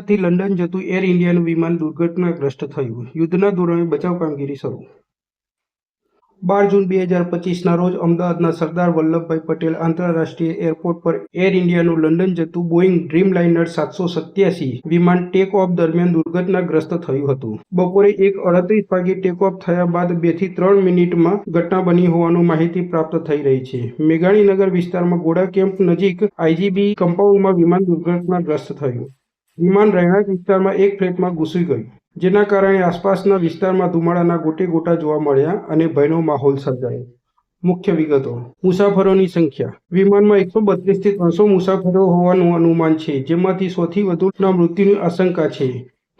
થી લંડન જતું એર ઇન્ડિયાનું વિમાન દુર્ઘટનાગ્રસ્ત થયું. યુદ્ધના ધોરણે બચાવ કામગીરી શરૂ. બાર જૂન બે હજાર પચીસના રોજ અમદાવાદના સરદાર વલ્લભભાઈ પટેલ આંતરરાષ્ટ્રીય એરપોર્ટ પર એર ઇન્ડિયાનું લંડન જતું બોઈંગ ડ્રીમલાઇનર સાતસો સત્યાસી વિમાન ટેક ઓફ દરમિયાન દુર્ઘટનાગ્રસ્ત થયું હતું. બપોરે એક અડત્રીસ વાગે ટેક ઓફ થયા બાદ બેથી ત્રણ મિનિટમાં ઘટના બની હોવાનું માહિતી પ્રાપ્ત થઈ રહી છે. મેઘાણીનગર વિસ્તારમાં ગોડા કેમ્પ નજીક આઈજીબી કમ્પાઉન્ડમાં વિમાન દુર્ઘટનાગ્રસ્ત થયું. વિમાન રહેણાંક વિસ્તારમાં એક ફ્લેટમાં ઘૂસી ગયું, જેના કારણે આસપાસના વિસ્તારમાં ધુમાડાના ગોટે ગોટા જોવા મળ્યા અને ભયનો માહોલ સર્જાયો. મુખ્ય વિગતો, મુસાફરોની સંખ્યા. વિમાનમાં એકસો બત્રીસથી ત્રણસો મુસાફરો હોવાનું અનુમાન છે, જેમાંથી સૌથી વધુના મૃત્યુની આશંકા છે.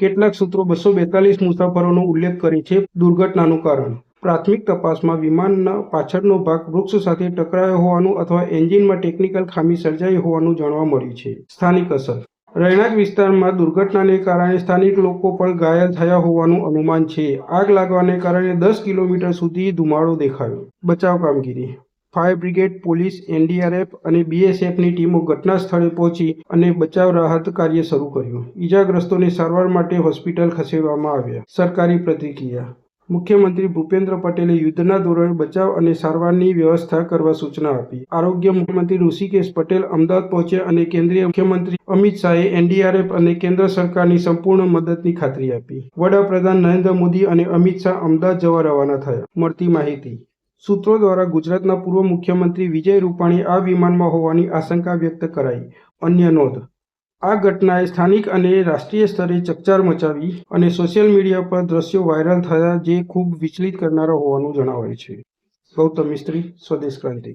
કેટલાક સૂત્રો બસો બેતાલીસ મુસાફરોનો ઉલ્લેખ કરે છે દુર્ઘટનાનું કારણ. પ્રાથમિક તપાસમાં વિમાનના પાછળનો ભાગ વૃક્ષ સાથે ટકરાયો હોવાનું અથવા એન્જિનમાં ટેકનિકલ ખામી સર્જાઈ હોવાનું જાણવા મળ્યું છે. સ્થાનિક અસર રહેણાંક વિસ્તારમાં દુર્ઘટનાને કારણે સ્થાનિક લોકો પણ ઘાયલ થયા હોવાનું અનુમાન છે. આગ લાગવાને કારણે દસ કિલોમીટર સુધી ધુમાડો દેખાયો. બચાવ કામગીરી. ફાયર બ્રિગેડ, પોલીસ, એનડીઆરએફ અને બીએસએફની ટીમો ઘટના સ્થળે પહોંચી અને બચાવ રાહત કાર્ય શરૂ કર્યું. ઈજાગ્રસ્તોને સારવાર માટે હોસ્પિટલ ખસેડવામાં આવ્યા. સરકારી પ્રતિક્રિયા. મુખ્યમંત્રી ભૂપેન્દ્ર પટેલે યુદ્ધના ધોરણે બચાવ અને સારવારની વ્યવસ્થા કરવા સૂચના આપી. આરોગ્ય મુખ્યમંત્રી ઋષિકેશ પટેલ અમદાવાદ પહોંચ્યા અને કેન્દ્રીય મુખ્યમંત્રી અમિત શાહે એનડીઆરએફ અને કેન્દ્ર સરકારની સંપૂર્ણ મદદની ખાતરી આપી. વડાપ્રધાન નરેન્દ્ર મોદી અને અમિત શાહ અમદાવાદ જવા રવાના થયા. મળતી માહિતી. સૂત્રો દ્વારા ગુજરાતના પૂર્વ મુખ્યમંત્રી વિજય રૂપાણી આ વિમાનમાં હોવાની આશંકા વ્યક્ત કરાઈ. અન્ય નોંધ. આ ઘટનાએ સ્થાનિક અને રાષ્ટ્રીય સ્તરે ચકચાર મચાવી અને સોશિયલ મીડિયા પર દ્રશ્યો વાયરલ થયા, જે ખૂબ વિચલિત કરનારા હોવાનું જણાવાય છે. ગૌતમ મિસ્ત્રી, સ્વદેશ ક્રાંતિ.